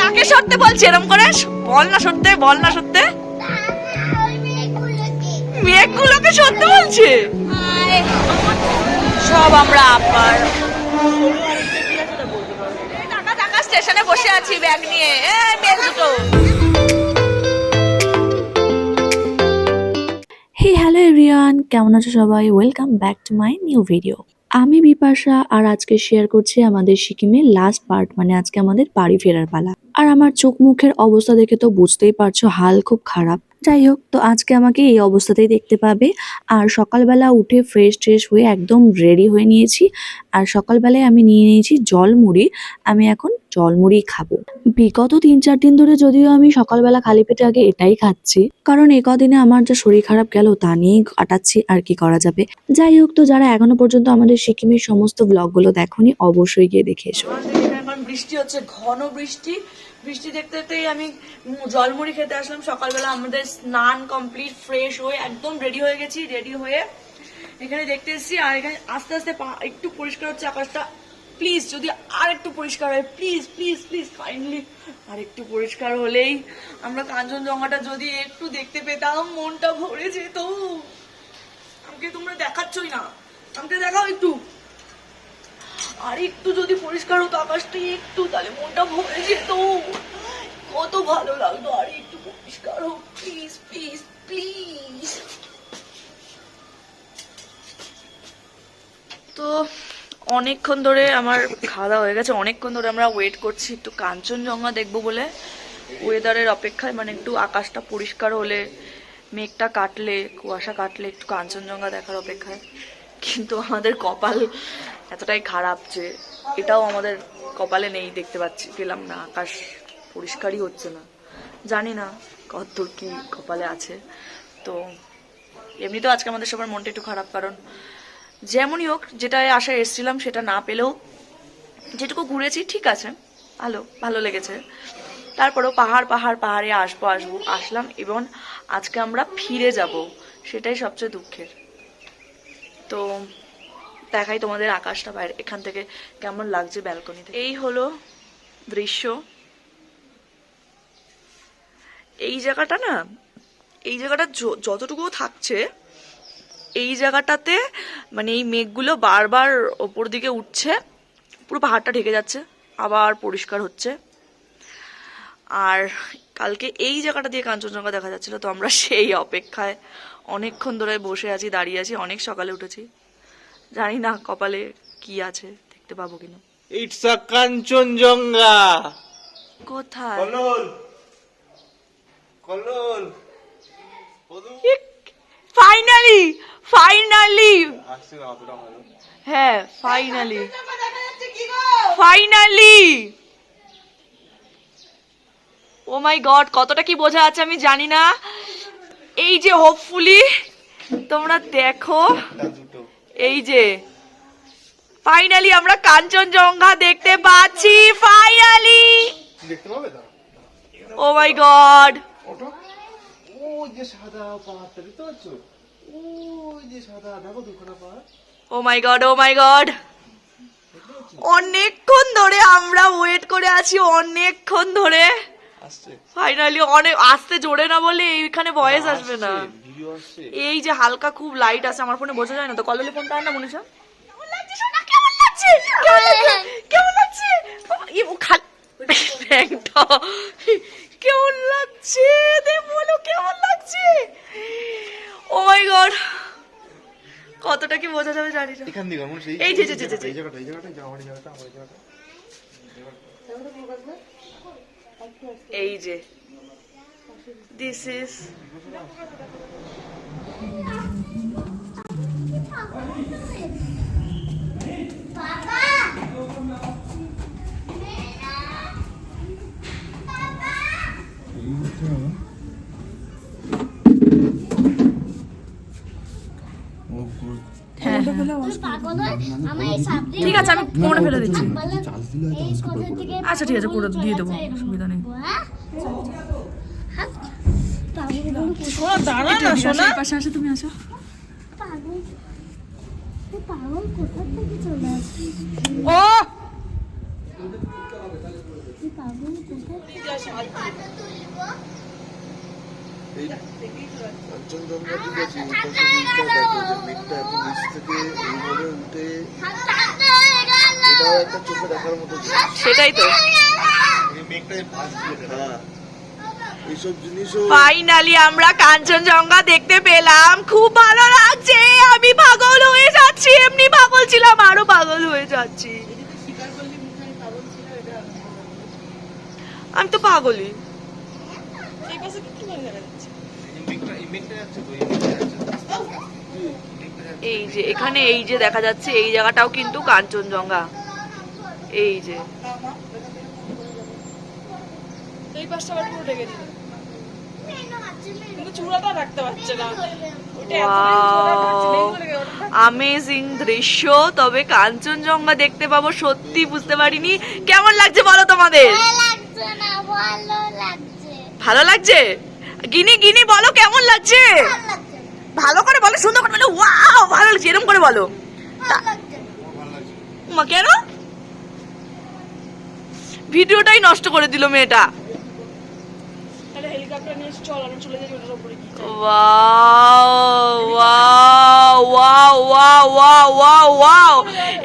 কাকে সরতে বলছে? এরম করে? বল না সত্যি বল না সত্যি মেয়েগুলোকে সত্যি বলছে? সব আমরা আপার স্টেশনে বসে আছি ব্যাগ নিয়ে। দুটো। হে হ্যালো এভরিওয়ান কেমন আছো সবাই? Welcome back to my new video আমি বিপাশা, আর আজকে শেয়ার করছি আমাদের সিকিমের লাস্ট পার্ট মানে আজকে আমাদের বাড়ি ফেরার পালা। আর আমার চোখ মুখের অবস্থা দেখে তো বুঝতেই পারছ, হাল খুব খারাপ। যাই হোক, তো আজকে আমাকে এই অবস্থাতেই দেখতে পাবে। আর সকালবেলা উঠে ফ্রেশ ট্রেশ হয়ে একদম রেডি হয়ে নিয়েছি। আর সকালবেলায় আমি নিয়ে নিয়েছি জল মুড়ি আমি এখন জল মুড়ি খাব। বিগত তিন চার দিন ধরে যদিও আমি সকালবেলা খালি পেটে আগে এটাই খাচ্ছি। কারণ এ কদিনে আমার যা শরীর খারাপ গেল তা নিয়েই কাটাচ্ছি আর কি করা যাবে। যাই হোক, তো যারা এখনও পর্যন্ত আমাদের সিকিমের সমস্ত ব্লগগুলো দেখোনি, অবশ্যই গিয়ে দেখে এসো। বৃষ্টি হচ্ছে, ঘন বৃষ্টি। বৃষ্টি দেখতে দেখতেই আমি জলমুড়ি খেতে আসলাম। সকালবেলা আমাদের স্নান কমপ্লিট ফ্রেশ হয়ে একদম রেডি হয়ে গেছি রেডি হয়ে এখানে দেখতে এসেছি। আর এখানে আস্তে আস্তে একটু পরিষ্কার হচ্ছে আকাশটা। প্লিজ যদি আর একটু পরিষ্কার হয় প্লিজ প্লিজ প্লিজ কাইন্ডলি আর একটু পরিষ্কার হলেই আমরা কাঞ্চনজঙ্ঘাটা যদি একটু দেখতে পেতাম, মনটা ভরে যেত। আমাকে তোমরা দেখাচ্ছই না। আমাকে দেখাও একটু। আর একটু যদি পরিষ্কার হতো আকাশটা, একটু, তাহলে মনটা ভরে যেত। কত ভালো লাগতো, আর একটু পরিষ্কার হোক প্লিজ প্লিজ প্লিজ তো অনেকক্ষণ ধরে আমার খাওয়া দাওয়া হয়ে গেছে, অনেকক্ষণ ধরে আমরা ওয়েট করছি একটু কাঞ্চনজঙ্ঘা দেখব বলে। ওয়েদারের অপেক্ষায় মানে একটু আকাশটা পরিষ্কার হলে, মেঘটা কাটলে, কুয়াশা কাটলে একটু কাঞ্চনজঙ্ঘা দেখার অপেক্ষায়। কিন্তু আমাদের কপাল এতটাই খারাপ যে এটাও আমাদের কপালে নেই দেখতে পাচ্ছি। পেলাম না, আকাশ পরিষ্কারই হচ্ছে না। জানি না কতদূর কি কপালে আছে। তো এমনিতেও আজকে আমাদের সবার মনটা একটু খারাপ, কারণ যেমনই হোক যেটায় আশায় এসেছিলাম সেটা না পেলেও যেটুকু ঘুরেছি ঠিক আছে, ভালো ভালো লেগেছে। তারপরেও পাহাড় পাহাড়, পাহাড়ে আসব আসব, আসলাম এবং আজকে আমরা ফিরে যাব, সেটাই সবচেয়ে দুঃখের। তো দেখাই তোমাদের আকাশটা বাইরে। এখান থেকে কেমন লাগছে ব্যালকনিতে এই হলো দৃশ্য। এই জায়গাটা না, এই জায়গাটা য- যতটুকু থাকছে, এই জায়গাটাতে মানে এই মেঘগুলো বারবার ওপর দিকে উঠছে, পুরো পাহাড়টা ঢেকে যাচ্ছে, আবার পরিষ্কার হচ্ছে। আর কালকে এই জায়গাটা দিয়ে কাঞ্চনজঙ্ঘা দেখা যাচ্ছিল, তো আমরা সেই অপেক্ষায় অনেকক্ষণ ধরে বসে আছি, দাঁড়িয়ে আছি, অনেক সকালে উঠেছি। জানি না কপালে কি আছে দেখতে পাবো কিনা। ইটস আ কাঞ্চনজঙ্ঘা কোথায়? কলল কলল ফাইনালি ফাইনালি আসছে না অতটা ভালো। হ্যাঁ finally finally oh my god কতটা কি বোঝা আছে আমি জানি না এই যে হোপফুলি তোমরা দেখো। দুটো। এই যে ফাইনালি আমরা কাঞ্চনজঙ্ঘা দেখতে পাচ্ছি finally oh my god oh my god oh my god অনেকক্ষণ ধরে আমরা ওয়েট করে আছি অনেকক্ষণ ধরে। ফাইনালি অনেক আসতে জোরে না বলে এইখানে ভয়েস আসবে না। এই যে হালকা খুব লাইট আছে আমার ফোনে বোঝা যায় না তো। কললে ফোনটা না মনীষা? কেমন লাগছে? কেমন বলো কেমন ও মাই গড কতটা কি বোঝা যাবে জানি না। এখান থেকে মনে এই যে, যে, যে, যে, এই জায়গাটা এই জায়গাটা আমার জায়গাটা আমার জায়গাটা। এই যে। দিস ইজ ঠিক আছে আমি ফোনে ফেলে দিচ্ছি। আচ্ছা ঠিক আছে করে দিয়ে দেবো অসুবিধা নেই। দাঁড়া না শোনা। পাশে আসো তুমি আসো পাগল কোথা থেকে চলে আসে। ও। সেটাই তো। এই মেঘটায় দিয়ে হ্যাঁ এইসব জিনিসও ফাইনালি আমরা কাঞ্চনজঙ্ঘা দেখতে পেলাম। খুব ভালো লাগছে। আমি পাগল হয়ে যাচ্ছি। এমনি পাগল ছিলাম আরও পাগল হয়ে যাচ্ছি। আমি তো পাগলই। এই যে এখানে এই যে দেখা যাচ্ছে এই জায়গাটাও কিন্তু কাঞ্চনজঙ্ঘা। এই যে। এই পাশটা আবার পুরো ঢেকে দিল। চূড়াটা রাখতে পারছে না। আমেজিং দৃশ্য তবে কাঞ্চনজঙ্ঘা দেখতে পাবো সত্যি বুঝতে পারিনি। কেমন লাগছে বলো তোমাদের? ভালো লাগছে ভালো লাগছে। গিনি গিনি বলো কেমন লাগছে? ভালো করে বলো সুন্দর করে বলো ওয়াও ভালো লাগছে এরকম করে বলো। ভালো লাগছে। মা কেন? ভিডিওটাই নষ্ট করে দিল মেয়েটা।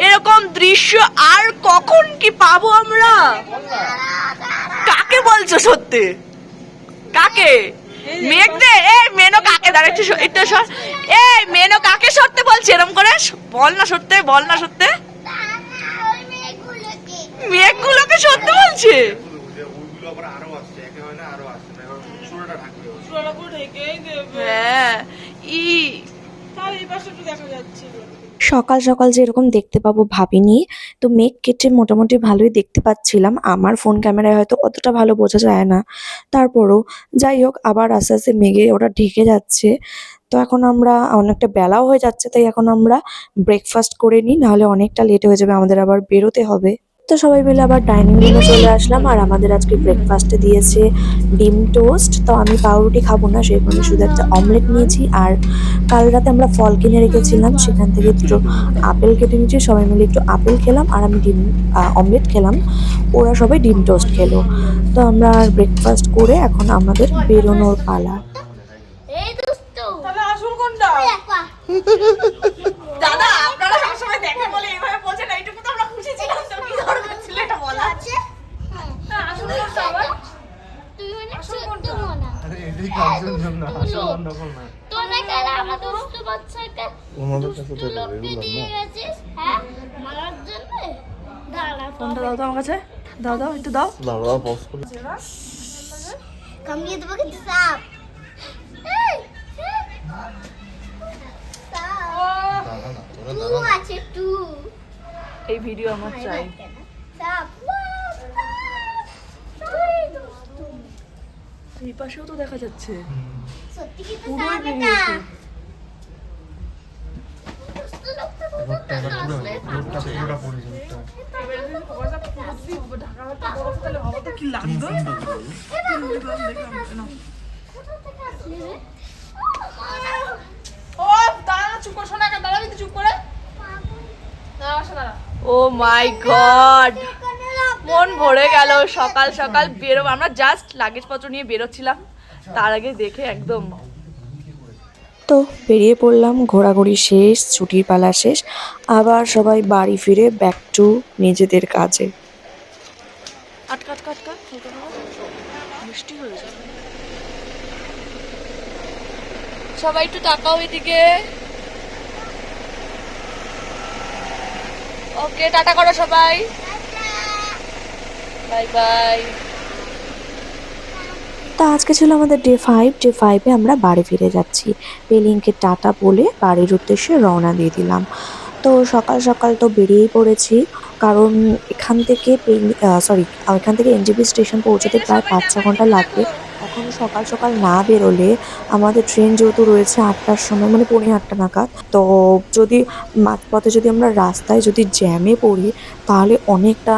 এরকম দৃশ্য আর কখন কি পাবো আমরা? কাকে বলছো সত্যি? কাকে? মেঘদে এই মেনো কাকে দাঁড়া একটু স- একটু সর এই মেনো কাকে সরতে বলছে? এরকম করে? বল না সত্যি, বল না মেয়েগুলোকে মেঘগুলোকে সত্যি বলছে ওইগুলো আবার আরও আসছে একে হয় না আরও আসছে না এবার চূড়াটা ঢাকবে ওর। চূড়াটা পুরো ঢেকেই দেবে হ্যাঁ ই। এই দেখা যাচ্ছে। সকাল সকাল যেরকম দেখতে পাবো ভাবিনি তো মেঘ কেটে মোটামুটি ভালোই দেখতে পাচ্ছিলাম। আমার ফোন ক্যামেরায় হয়তো অতটা ভালো বোঝা যায় না। তারপরও যাই হোক আবার আস্তে আস্তে মেঘে ওটা ঢেকে যাচ্ছে। তো এখন আমরা অনেকটা বেলাও হয়ে যাচ্ছে তাই এখন আমরা ব্রেকফাস্ট করে নিই নাহলে অনেকটা লেট হয়ে যাবে আমাদের আবার বেরোতে হবে। তো সবাই মিলে আবার ডাইনিং রুমে চলে আসলাম। আর আমাদের আজকে ব্রেকফাস্টে দিয়েছে ডিম টোস্ট তো আমি পাউরুটি খাব না সেই কারণে শুধু একটা অমলেট নিয়েছি। আর কাল রাতে আমরা ফল কিনে রেখেছিলাম সেখান থেকে দুটো আপেল কেটে নিয়েছি। সবাই মিলে একটু আপেল খেলাম আর আমি ডিম অমলেট খেলাম। ওরা সবাই ডিম টোস্ট খেলো। তো আমরা ব্রেকফাস্ট করে এখন আমাদের বেরোনোর পালা। দাদা আপনারা সবসময় দেখে বলে এইভাবে বলছেন এইটুকু তো আমরা খুশি ছিলাম তো কি দরকার ছিল এটা বলা আছে হ্যাঁ হ্যাঁ, আসল কোনটা আবার তুমি মানে আসল ছোট্ট কোনটা? মনা আরে এটাই কাঞ্চনজঙ্ঘা আসল গন্ডগোল না দাও দাও একটু দাও এই ভিডিও আমার চাই সাপ ওই দুষ্টু। এই পাশেও তো দেখা যাচ্ছে সত্যি কিন্তু পুরোই সাপ এটা বেরিয়েছে। দুষ্টু লোকটা তো রোডটা এবার পুরো রোডটা পুরোটা পড়েছে রোডটা ঢাকা হতো বড় হতো, তাহলে ভাবো তো কি লাগতো কোথা থেকে আসলি রে ও, ও দাঁড়া না, চুপ করে শোনা দাঁড়াবি তো চুপ করে। দাঁড়া আসো দাঁড়া। Oh my god. মন ভরে গেল সকাল সকাল বেরো আমরা জাস্ট লাগেজ পত্র নিয়ে বেরোচ্ছিলাম। তার আগে দেখে একদম তো বেরিয়ে পড়লাম ঘোরাঘুরি শেষ ছুটির পালা শেষ। আবার সবাই বাড়ি ফিরে ব্যাক টু নিজেদের কাজে। হয়ে যাবে। সবাই একটু তাকাও এদিকে। ওকে টাটা করো সবাই। বাই বাই তা আজকে ছিল আমাদের ডে ফাইভ ডে ফাইভে আমরা বাড়ি ফিরে যাচ্ছি। পেলিংকে টাটা বলে বাড়ির উদ্দেশ্যে রওনা দিয়ে দিলাম। তো সকাল সকাল তো বেরিয়েই পড়েছি, কারণ এখান থেকে সরি এখান থেকে এনজিপি স্টেশন পৌঁছতে প্রায় পাঁচ ছ ঘণ্টা লাগবে। এখন সকাল সকাল না বেরোলে আমাদের ট্রেন যেহেতু রয়েছে আটটার সময় মানে পৌনে আটটা নাগাদ, তো যদি মাঝপথে যদি আমরা রাস্তায় যদি জ্যামে পড়ি, তাহলে অনেকটা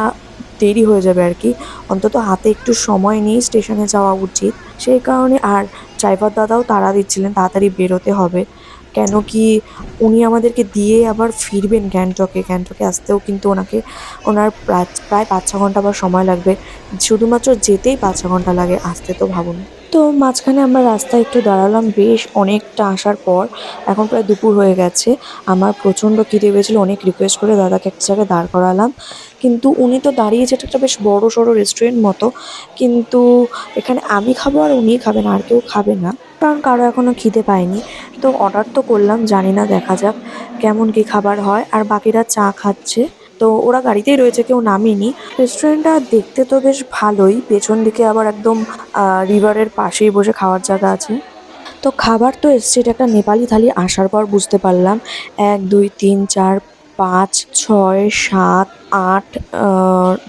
দেরি হয়ে যাবে আর কি। অন্তত হাতে একটু সময় নিয়ে স্টেশনে যাওয়া উচিত। সেই কারণে আর ড্রাইভার দাদাও তাড়া দিচ্ছিলেন, তাড়াতাড়ি বেরোতে হবে। কেন কি উনি আমাদেরকে দিয়ে আবার ফিরবেন গ্যাংটকে। গ্যাংটকে আসতেও কিন্তু ওনাকে, ওনার প্রায় পাঁচ ছ ঘণ্টা বা সময় লাগবে। শুধুমাত্র যেতেই পাঁচ ছ ঘণ্টা লাগে, আসতে তো ভাবুন। তো মাঝখানে আমরা রাস্তায় একটু দাঁড়ালাম, বেশ অনেকটা আসার পর এখন প্রায় দুপুর হয়ে গেছে। আমার প্রচণ্ড খিদে পেয়েছিল, অনেক রিকোয়েস্ট করে দাদাকে এক জায়গায় দাঁড় করালাম। কিন্তু উনি তো দাঁড়িয়েছে এটা একটা বেশ বড় সড়ো রেস্টুরেন্ট মতো। কিন্তু এখানে আমি খাব আর উনি খাবেন, আর কেউ খাবে না। কারণ কারও এখনও খিদে পায়নি। তো অর্ডার তো করলাম, জানি না, দেখা যাক কেমন কি খাবার হয়। আর বাকিরা চা খাচ্ছে। তো ওরা গাড়িতেই রয়েছে, কেউ নামেনি। রেস্টুরেন্টটা দেখতে তো বেশ ভালোই। পেছন দিকে আবার একদম রিভারের পাশেই বসে খাওয়ার জায়গা আছে। তো খাবার তো এসছে, এটা একটা নেপালি থালি, আসার পর বুঝতে পারলাম। এক, দুই, তিন, চার পাঁচ ছয় সাত আট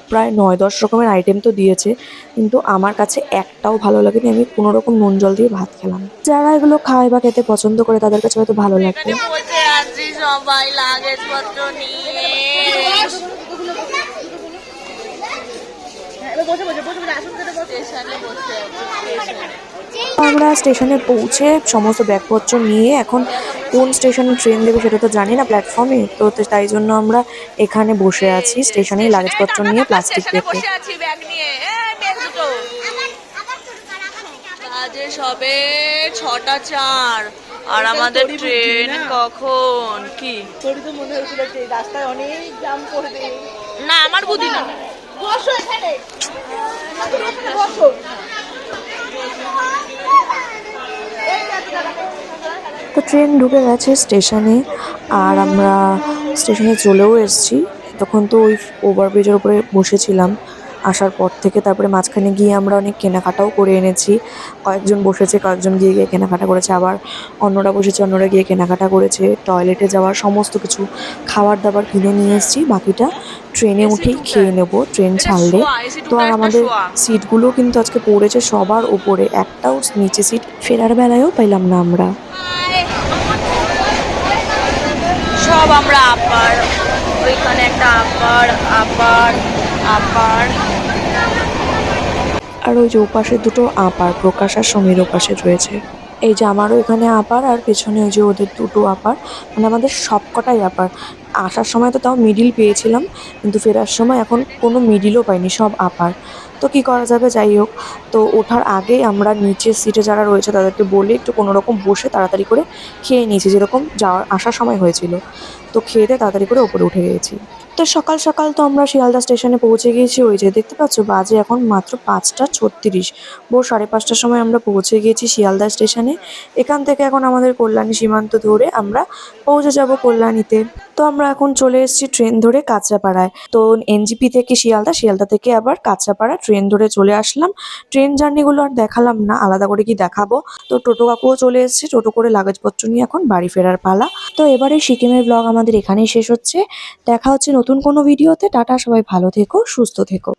প্রায় নয় দশ রকমের আইটেম তো দিয়েছে। কিন্তু আমার কাছে একটাও ভালো লাগেনি। আমি কোনো রকম নুন জল দিয়ে ভাত খেলাম যারা এগুলো খায় বা খেতে পছন্দ করে তাদের কাছে হয়তো ভালো লাগবে। বসে লাগেজ পত্র নিয়ে। স্টেশনে বসে আছি আমরা স্টেশনে পৌঁছে সমস্ত ব্যাগপত্র নিয়ে এখন কোন স্টেশনে ট্রেন দেবে সেটা তো জানি না প্ল্যাটফর্মে তো তাই জন্য আমরা এখানে বসে আছি স্টেশনেই লাগেজপত্র নিয়ে প্লাস্টিক স্টেশনে পেতে বসে আছি ব্যাগ নিয়ে। এই ব্যাগ দুটো। বাজে সবে ছটা চার। আর আমাদের ট্রেন কখন? কি? তোরই তো মনে হয়েছিল রাস্তায় অনেক জাম করে না আমার বুদ্ধি না। বসো এখানে। বসো। তো ট্রেন ঢুকে গেছে স্টেশনে, আর আমরা স্টেশনে চলেও এসেছি। তখন তো ওই ওভারব্রিজের উপরে বসেছিলাম। আসার পর থেকে তারপরে মাঝখানে গিয়ে আমরা অনেক কেনাকাটাও করে এনেছি। কয়েকজন বসেছে, কয়েকজন গিয়ে গিয়ে কেনাকাটা করেছে। আবার অন্যরা বসেছে, অন্যরা গিয়ে কেনাকাটা করেছে। টয়লেটে যাওয়ার সমস্ত কিছু খাবার দাবার কিনে নিয়ে এসেছি। বাকিটা ট্রেনে উঠেই খেয়ে নেব, ট্রেন ছাড়লে। তো আর আমাদের। সিটগুলো কিন্তু আজকে পড়েছে সবার ওপরে। একটাও নিচে সিট ফেরার বেলায়ও পেলাম না আমরা। সব আমরা আপার ওইখানে একটা আপার আপার আপার আর ওই যে ওপাশে দুটো আপার, প্রকাশ আর সমীর ওপাশে রয়েছে। এই যে আমারও এখানে আপার আর পেছনে ওই যে ওদের দুটো আপার মানে আমাদের সবকটাই আপার। আসার সময় তো তাও মিডিল পেয়েছিলাম, কিন্তু ফেরার সময় এখন কোনো মিডিলও পাইনি, সব আপার তো কি করা যাবে? যাই হোক, তো ওঠার আগেই আমরা নিচের সিটে যারা রয়েছে তাদেরকে বলে একটু কোনো রকম বসে তাড়াতাড়ি করে খেয়ে নিয়েছি, যেরকম যাওয়ার, আসার সময় হয়েছিল। তো খেয়ে দিয়ে তাড়াতাড়ি করে ওপরে উঠে গিয়েছি। তো সকাল সকাল তো আমরা শিয়ালদা স্টেশনে পৌঁছে গিয়েছি, ওই যে দেখতে পাচ্ছ বাজে এখন মাত্র পাঁচটা ছত্রিশ। ভোর সাড়ে পাঁচটার সময় আমরা পৌঁছে গিয়েছি শিয়ালদা স্টেশনে। এখান থেকে এখন আমাদের কল্যাণী সীমান্ত ধরে আমরা পৌঁছে যাব কল্যাণীতে। তো আমরা এখন চলে এসেছি ট্রেন ধরে কাঁচরাপাড়ায়। তো এনজিপি থেকে শিয়ালদা শিয়ালদা থেকে আবার কাঁচরাপাড়া ট্রেন ধরে চলে আসলাম। ট্রেন জার্নিগুলো আর দেখালাম না, আলাদা করে কি দেখাবো। তো টোটো কাকুও চলে এসেছে, টোটো করে লাগেজপত্র নিয়ে এখন বাড়ি ফেরার পালা। তো এবারে সিকিমের ব্লগ আমাদের এখানেই শেষ হচ্ছে। দেখা হচ্ছে নতুন কোনো ভিডিওতে। টাটা, সবাই ভালো থেকো, সুস্থ থেকো।